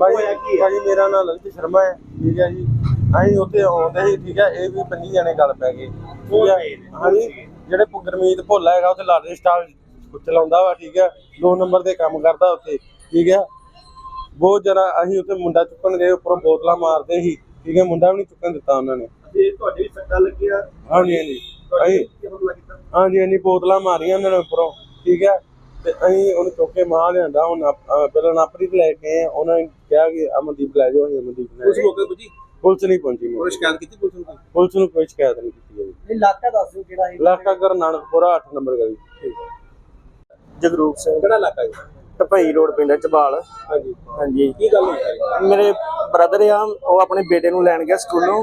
ਭਾਈ ਮੇਰਾ ਨਾਮ ਲਲਿਤ ਸ਼ਰਮਾ ਹੈ ਠੀਕ ਹੈ ਜੀ। ਅਸੀਂ ਉੱਥੇ ਆਉਂਦੇ ਸੀ ਠੀਕ ਹੈ ਇਹ ਵੀ ਪੰਜੀ ਜਣੇ ਗੱਲ ਪੈ ਗਏ ਠੀਕ ਹੈ ਹਾਂਜੀ? ਜਿਹੜੇ ਗੁਰਮੀਤ ਭੋਲਾ ਹੈਗਾ ਉੱਥੇ ਲਾਟਰੀ ਸਟਾਲ ਚਲਾਉਂਦਾ ਵਾ ਠੀਕ ਹੈ। ਦੋ ਨੰਬਰ ਤੇ ਕੰਮ ਕਰਦਾ ਉੱਥੇ ਠੀਕ ਹੈ। ਬਹੁਤ ਜਰਾ ਅਸੀਂ ਉੱਥੇ ਮੁੰਡਾ ਚੁੱਕਣ ਗਏ ਉੱਪਰੋਂ ਬੋਤਲਾਂ ਮਾਰਦੇ ਸੀ ਠੀਕ ਹੈ। ਮੁੰਡਾ ਵੀ ਨਹੀਂ ਚੁੱਕਣ ਦਿੱਤਾ ਉਹਨਾਂ ਨੇ। ਤੇ ਤੁਹਾਡੇ ਵੀ ਸੱਟਾਂ ਲੱਗੀਆਂ? ਹਾਂਜੀ ਹਾਂਜੀ। ਹਾਂਜੀ ਹਾਂਜੀ ਬੋਤਲਾਂ ਮਾਰੀਆਂ ਉਹਨਾਂ ਨੇ ਉੱਪਰੋਂ ਠੀਕ ਹੈ। ਤੇ ਅਸੀਂ ਉਹਨੂੰ ਚੁੱਕ ਕੇ ਮਾਰ ਲਿਆਂਦਾ ਹੁਣ ਪਹਿਲਾਂ ਨਾਪਰੀ ਤੇ ਲੈ ਕੇ ਉਹਨਾਂ ਨੇ ਕਿਹਾ ਕਿ ਅਮਨਦੀਪ ਲੈ ਜਾਓ ਅਸੀਂ ਅਮਨਦੀਪ ਲੈ ਉਸ ਗਏ। ਮੌਕੇ ਪੁੱਜੀ? ਪੁਲਿਸ ਨਹੀਂ ਪਹੁੰਚੀ ਮੌਕੇ ਸ਼ਿਕਾਇਤ ਕੀਤੀ ਪੁਲਿਸ ਨੂੰ ਪੁਲਿਸ ਨੂੰ ਕੋਈ ਸ਼ਿਕਾਇਤ ਨਹੀਂ ਕੀਤੀ ਗਈ ਇਲਾਕਾ ਦੱਸ ਦਿਓ ਕਿਹੜਾ ਇਲਾਕਾ ਗੁਰੂ ਨਾਨਕਪੁਰਾ 8 ਨੰਬਰ ਗਲੀ। ਜਗਰੂਪ ਸਿੰਘ। ਕਿਹੜਾ ਇਲਾਕਾ ਹੈ ਟਪਈ ਰੋਡ ਪਿੰਡ ਚਬਾਲ। ਹਾਂਜੀ। ਹਾਂਜੀ। ਕੀ ਗੱਲ ਹੋਈ? ਹੈ ਮੇਰੇ ਬ੍ਰਦਰ ਆ ਉਹ ਆਪਣੇ ਬੇਟੇ ਨੂੰ ਲੈਣ ਗਿਆ ਸਕੂਲੋਂ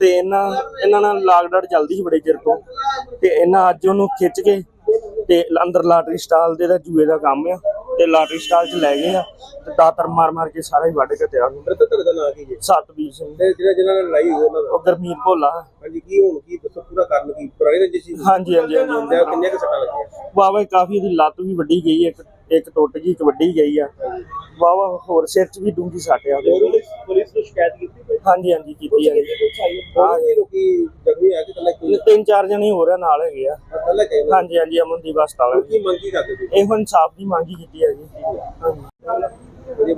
ਤੇ ਇਹਨਾਂ ਇਹਨਾਂ ਨਾਲ ਲਾਕਡਾਊਨ ਚੱਲਦੀ ਸੀ ਬੜੇ ਚਿਰ ਤੋਂ ਤੇ ਇਹਨਾਂ ਅੱਜ ਉਹਨੂੰ ਖਿੱਚ ਕੇ ਤੇ ਅੰਦਰ ਲਾਟਰੀ ਸਟਾਲ ਦੇ ਦਾ ਜੂਏ ਦਾ ਕੰਮ ਆ ਤੇ ਲਾਟਰੀ ਸਟਾਲ 'ਚ ਲੈ ਗਏ ਆ ਤੇ ਦਾਤਰ ਮਾਰ ਮਾਰ ਕੇ ਸਾਰਾ ਹੀ ਵੱਢ ਕੇ ਤਿਆ ਨੂੰ ਤੋਂ ਤੁਹਾਡਾ ਨਾਂ ਕੀ ਹੈ? ਸਤਬੀਰ ਸਿੰਘ। ਤੇ ਜਿਹੜਾ ਜਿਹਨਾਂ ਨਾਲ ਲੜਾਈ ਹੋਈ ਉਹਨਾਂ ਦਾ? ਉਹ ਗਰਮੀਤ ਭੋਲਾ। ਹਾਂਜੀ ਕੀ ਹੁਣ ਕੀ ਦੱਸੋ ਪੂਰਾ ਕਾਰਨ ਕੀ? ਪੁਰਾਣੀ ਰੰਜਿਸ਼ ਸੀ ਹਾਂਜੀ ਹਾਂਜੀ ਹਾਂਜੀ ਕਿੰਨੇ ਕੁ ਸੱਟਾਂ ਲੱਗੀਆਂ? ਵਾਵਾ ਕਾਫੀ ਦੀ ਲੱਤ ਵੀ ਵੱਡੀ ਗਈ ਇੱਕ ਇੱਕ ਟੁੱਟ ਗਈ ਇੱਕ ਵੱਡੀ ਗਈ ਆ। ਵਾਵਾ ਹੋਰ ਸਿਰ 'ਚ ਵੀ ਡੂੰਗੀ ਸੱਟ ਆ ਉਹਦੇ। ਪੁਲਿਸ ਪੁਲਿਸ ਨੂੰ ਸ਼ਿਕਾਇਤ ਕੀਤੀ ਹਾਂਜੀ ਹਾਂਜੀ ਕੀਤੀ ਆ ਜੀ ਲੋਕੀ ਜ਼ਖਮੀ ਆ ਕਿ ਕੱਲਾ ਤਿੰਨ ਚਾਰ ਜਣੇ ਹੋਰ ਆ ਨਾਲ ਹੈਗੇ ਆ। ਕੱਲਾ ਗਏ ਹਾਂਜੀ ਹਾਂਜੀ ਅਮਨਦੀਪ ਹਸਪਤਾਲ ਕੀ ਮੰਗੀ ਕਰਦੇ ਇਹੋ ਇਨਸਾਫ ਦੀ ਮੰਗ ਕੀਤੀ ਹੈ ਜੀ ਹਾਂਜੀ।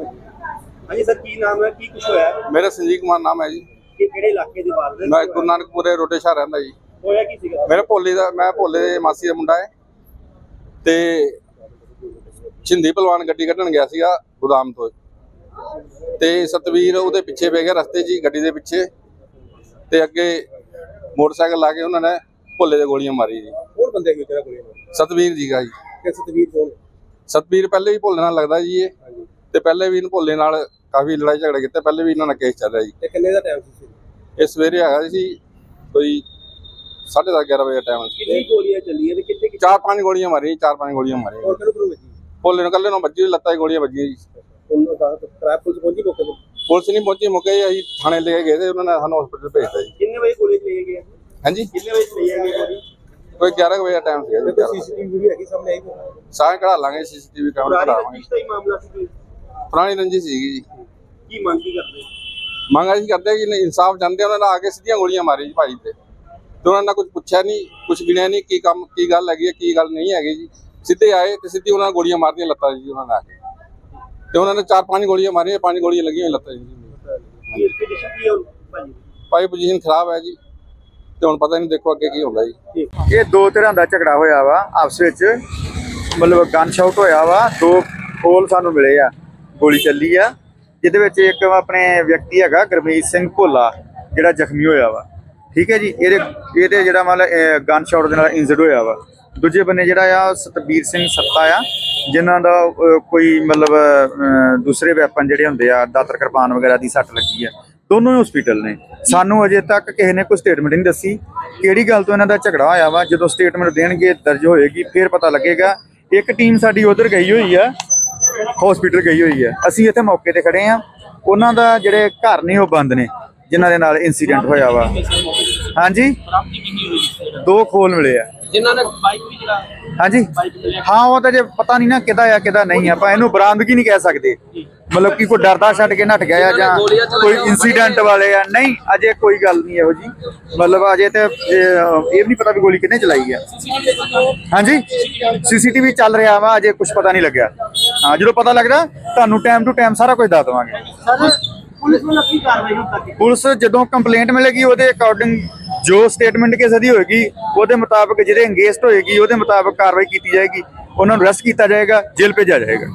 ਹਾਂਜੀ ਸਰ ਕੀ ਨਾਮ ਹੈ? ਕੀ ਕੁਝ ਹੋਇਆ? ਮੇਰਾ ਸੰਜੀਵ ਕੁਮਾਰ ਨਾਮ ਹੈ ਜੀ। ਕਿ ਕਿਹੜੇ ਇਲਾਕੇ ਦੀ ਬਾਤ ਮੈਂ ਗੁਰੂ ਨਾਨਕਪੁਰੇ ਰੋਡੇ ਸ਼ਹਿਰ ਰਹਿੰਦਾ ਜੀ। ਹੋਇਆ ਕੀ ਸੀਗਾ? ਮੇਰੇ ਭੋਲੇ ਦਾ ਮੈਂ ਭੋਲੇ ਦੇ ਮਾਸੀ ਦਾ ਮੁੰਡਾ ਹੈ। ਤੇ ਛਿੰਦੀ ਪਹਿਲਵਾਨ ਗੱਡੀ ਕੱਢਣ ਗਿਆ ਸੀਗਾ ਗੋਦਾਮ ਤੋਂ। ਤੇ ਸਤਵੀਰ ਉਹਦੇ ਪਿੱਛੇ ਪੈ ਗਿਆ ਰਸਤੇ 'ਚ ਗੱਡੀ ਦੇ ਪਿੱਛੇ। ਤੇ ਅੱਗੇ ਮੋਟਰਸਾਈਕਲ ਲਾ ਕੇ ਉਹਨਾਂ ਨੇ ਭੋਲੇ ਦੇ ਗੋਲੀਆਂ ਮਾਰੀ ਜੀ। ਹੋਰ ਬੰਦੇ ਕੋਈ ਤੇਰਾ ਕੋਈ ਸਤਵੀਰ ਜੀ ਦਾ ਜੀ। ਕਿ ਸਤਵੀਰ ਕੌਣ ਸਤਵੀਰ ਪਹਿਲੇ ਵੀ ਭੋਲੇ ਨਾਲ ਲੱਗਦਾ ਜੀ ਇਹ। ਤੇ ਪਹਿਲੇ ਵੀ ਇਹਨੂੰ ਭੋਲੇ ਨਾਲ ਕਾਫੀ ਲੜਾਈ ਝਗੜੇ ਕੀਤੇ ਪਹਿਲੇ ਵੀ ਇਹਨਾਂ ਨਾਲ ਕੇਸ ਚੱਲ ਰਿਹਾ ਜੀ। ਤੇ ਕਿੰਨੇ ਦਾ ਟਾਈਮ ਸੀ ਇਹ ਸਵੇਰੇ ਹੈਗਾ ਸੀ ਕੋਈ 10:30 11 ਵਜੇ ਦਾ ਟਾਈਮ ਸੀ। ਕਿੰਨੀ ਗੋਲੀਆਂ ਚੱਲੀਆਂ ਤੇ ਕਿੱਥੇ ਚਾਰ ਪੰਜ ਗੋਲੀਆਂ ਮਾਰੀਆਂ ਚਾਰ ਪੰਜ ਗੋਲੀਆਂ ਮਾਰੀਆਂ ਹੋਰ ਕਿਹਨੂੰ ਕਿਹਨੂੰ ਵੱਜੀ ਭੋਲੇ ਨੂੰ ਕੱਲੇ ਨੂੰ ਵੱਜੀ ਲੱਤਾਂ 'ਚ ਗੋਲੀਆਂ ਵੱਜੀਆਂ ਜੀ। ਉਹਨਾਂ ਦਾ ਟ੍ਰੈਪ ਪੁਲਿਸ ਪਹੁੰਚੀ ਮੌਕੇ ਤੇ? ਪੁਲਿਸ ਨਹੀਂ ਪਹੁੰਚੀ ਮੁੱਕੇ ਹੀ ਅਸੀਂ ਥਾਣੇ ਲੈ ਕੇ ਗਏ ਤੇ ਉਹਨਾਂ ਨੇ ਸਾਨੂੰ ਹਸਪੀਟਲ ਭੇਜਤਾ ਜੀ। ਕਿੰਨੇ ਵਜੇ ਗੋਲੀ ਚਲਾਈ ਗਈ ਹਾਂਜੀ। ਕਿੰਨੇ ਵਜੇ ਚਲਾਈ ਗਈ ਗੋਲੀ ਕੋਈ 11 ਕੁ ਵਜੇ ਦਾ ਟਾਈਮ ਸੀਗਾ ਤੇ ਜੀ ਕੋਈ 11 ਸੀਸੀਟੀਵੀ ਵੀਡੀਓ ਹੈਗੀ ਸਾਹਮਣੇ ਆਈ? ਸਾਰੇ ਕਢਾ ਲਾਂਗੇ ਸੀਸੀਟੀਵੀ ਕੈਮਰਾ ਪੁਰਾਣੀ ਰੰਜਿਸ਼ ਦਾ ਹੀ ਮਾਮਲਾ ਸੀ? ਪੁਰਾਣੀ ਰੰਜੀ ਸੀਗੀ ਜੀ। ਕੀ ਮੰਗ ਕੀ ਕਰਦੇ? ਮੰਗ ਅਸੀਂ ਕਰਦੇ ਕਿ ਇਨਸਾਫ ਚਾਹੁੰਦੇ ਉਹਨਾਂ ਨੇ ਆ ਕੇ ਸਿੱਧੀਆਂ ਗੋਲੀਆਂ ਮਾਰੀ ਜੀ ਭਾਈ ਤੇ। ਤੇ ਉਹਨਾਂ ਨੇ ਕੁਝ ਪੁੱਛਿਆ ਨਹੀਂ ਕੁਝ ਗਿਣਿਆ ਨਹੀਂ ਕੀ ਕੰਮ ਕੀ ਗੱਲ ਹੈਗੀ ਕੀ ਗੱਲ ਨਹੀਂ ਹੈਗੀ ਜੀ। ਸਿੱਧੇ ਆਏ ਤੇ ਸਿੱਧੀ ਉਹਨਾਂ ਨੇ ਗੋਲੀਆਂ ਮਾਰਦੀਆਂ ਲੱਤਾਂ ਜੀ ਉਹਨਾਂ ਨੇ ਆ ਕੇ। ਤੇ ਉਹਨਾਂ ਨੇ ਚਾਰ ਪੰਜ ਗੋਲੀਆਂ ਮਾਰੀਆਂ, ਪੰਜ ਗੋਲੀਆਂ ਲੱਗੀਆਂ ਲੱਤਾਂ ਜੀ। ਭਾਈ ਪੋਜੀਸ਼ਨ ਖਰਾਬ ਹੈ ਜੀ। ਤੇ ਹੁਣ ਪਤਾ ਨਹੀਂ ਦੇਖੋ ਅੱਗੇ ਕੀ ਹੁੰਦਾ ਜੀ। ਇਹ ਦੋ ਤਰ੍ਹਾਂ ਦਾ ਝਗੜਾ ਹੋਇਆ ਵਾ, ਆਪਸ ਵਿੱਚ। ਮਤਲਬ ਗਨ ਸ਼ਾਟ ਹੋਇਆ ਵਾ, ਦੋ ਕੋਲ ਸਾਨੂੰ ਮਿਲੇ ਆ, ਗੋਲੀ ਚੱਲੀ ਆ। ਜਿਹਦੇ ਵਿੱਚ ਇੱਕ ਆਪਣੇ ਵਿਅਕਤੀ ਹੈਗਾ, ਗੁਰਮੀਤ ਸਿੰਘ ਭੋਲਾ, ਜਿਹੜਾ ਜ਼ਖਮੀ ਹੋਇਆ ਵਾ। ਠੀਕ ਹੈ ਜੀ, ਇਹਦੇ ਇਹਦੇ ਜਿਹੜਾ ਮਤਲਬ ਗਨ ਸ਼ਾਟ ਦੇ ਨਾਲ ਇੰਜਰਡ ਹੋਇਆ ਵਾ। ਦੂਜੇ ਬੰਨੇ ਜਿਹੜਾ ਆ, ਸਤਬੀਰ ਸਿੰਘ ਸੱਤਾ ਆ, ਜਿਨ੍ਹਾਂ ਦਾ ਕੋਈ ਮਤਲਬ ਦੂਸਰੇ ਵੈਪਨ ਜਿਹੜੇ ਹੁੰਦੇ ਆ, ਦਾਤਰ ਕਿਰਪਾਨ ਵਗੈਰਾ ਦੀ ਸੱਟ ਲੱਗੀ ਆ, ਦੋਨੋਂ ਹੀ ਹਸਪੀਟਲ ਨੇ। ਸਾਨੂੰ ਅਜੇ ਤੱਕ ਕਿਸੇ ਨੇ ਕੋਈ ਸਟੇਟਮੈਂਟ ਨਹੀਂ ਦੱਸੀ। ਕਿਹੜੀ ਗੱਲ ਤੋਂ ਇਹਨਾਂ ਦਾ ਝਗੜਾ ਹੋਇਆ ਵਾ? ਜਦੋਂ ਸਟੇਟਮੈਂਟ ਦੇਣਗੇ, ਦਰਜ ਹੋਏਗੀ, ਫਿਰ ਪਤਾ ਲੱਗੇਗਾ। ਇੱਕ ਟੀਮ ਸਾਡੀ ਉਧਰ ਗਈ ਹੋਈ ਆ ਹਸਪੀਟਲ ਗਈ ਹੋਈ ਆ। ਅਸੀਂ ਇੱਥੇ ਮੌਕੇ ਤੇ ਖੜੇ ਆ। ਉਹਨਾਂ ਦਾ ਜਿਹੜੇ ਘਰ ਨੇ, ਉਹ ਬੰਦ ਨੇ, ਜਿਨ੍ਹਾਂ ਦੇ ਨਾਲ ਇਨਸੀਡੈਂਟ ਹੋਇਆ ਵਾ। ਹਾਂਜੀ? ਦੋ ਖੋਲ ਮਿਲੇ ਆ। ਜਿਨ੍ਹਾਂ ਨੇ ਬਾਈਕ ਵੀ ਚਲਾ ਹਾਂਜੀ। ਹਾਂ ਉਹ ਤਾਂ ਜੇ ਪਤਾ ਨਹੀਂ ਨਾ ਕਿਹਦਾ ਆ ਕਿਹਦਾ ਨਹੀਂ ਆਪਾਂ ਇਹਨੂੰ ਬਰਾਮਦਗੀ ਨਹੀਂ ਕਹਿ ਸਕਦੇ। ਮਤਲਬ ਕਿ ਕੋਈ ਡਰਦਾ ਛੱਡ ਕੇ ਨੱਠ ਗਿਆ ਜਾਂ ਕੋਈ ਇਨਸੀਡੈਂਟ ਵਾਲੇ ਆ ਨਹੀਂ ਅਜੇ ਕੋਈ ਗੱਲ ਨਹੀਂ ਇਹੋ ਜੀ। ਮਤਲਬ ਅਜੇ ਤੇ ਇਹ ਨਹੀਂ ਪਤਾ ਵੀ ਗੋਲੀ ਕਿਹਨੇ ਚਲਾਈ ਆ। ਹਾਂਜੀ। ਸੀਸੀਟੀਵੀ ਚੱਲ ਰਿਹਾ ਵਾ ਅਜੇ ਕੁਝ ਪਤਾ ਨਹੀਂ ਲੱਗਿਆ। ਹਾਂ ਜਦੋਂ ਪਤਾ ਲੱਗਦਾ ਤੁਹਾਨੂੰ ਟਾਈਮ ਟੂ ਟਾਈਮ ਸਾਰਾ ਕੁਝ ਦੱਸ ਦੇਵਾਂਗੇ। ਸਰ ਪੁਲਿਸ ਵੱਲੋਂ ਕੀ ਕਾਰਵਾਈ ਹੁਣ ਪੁਲਿਸ ਜਦੋਂ ਕੰਪਲੇਂਟ ਮਿਲੇਗੀ ਉਹਦੇ ਅਕੋਰਡਿੰਗ ਜੋ ਸਟੇਟਮੈਂਟ ਕਿਸੇ ਦੀ ਹੋਏਗੀ, ਉਹਦੇ ਮੁਤਾਬਕ ਜਿਹੜੇ ਅੰਗੇਜਡ ਹੋਏਗੀ, ਉਹਦੇ ਮੁਤਾਬਕ ਕਾਰਵਾਈ ਕੀਤੀ ਜਾਏਗੀ। ਉਹਨਾਂ ਨੂੰ ਅਰੈਸਟ ਕੀਤਾ ਜਾਏਗਾ, ਜੇਲ੍ਹ ਭੇਜਿਆ ਜਾਏਗਾ।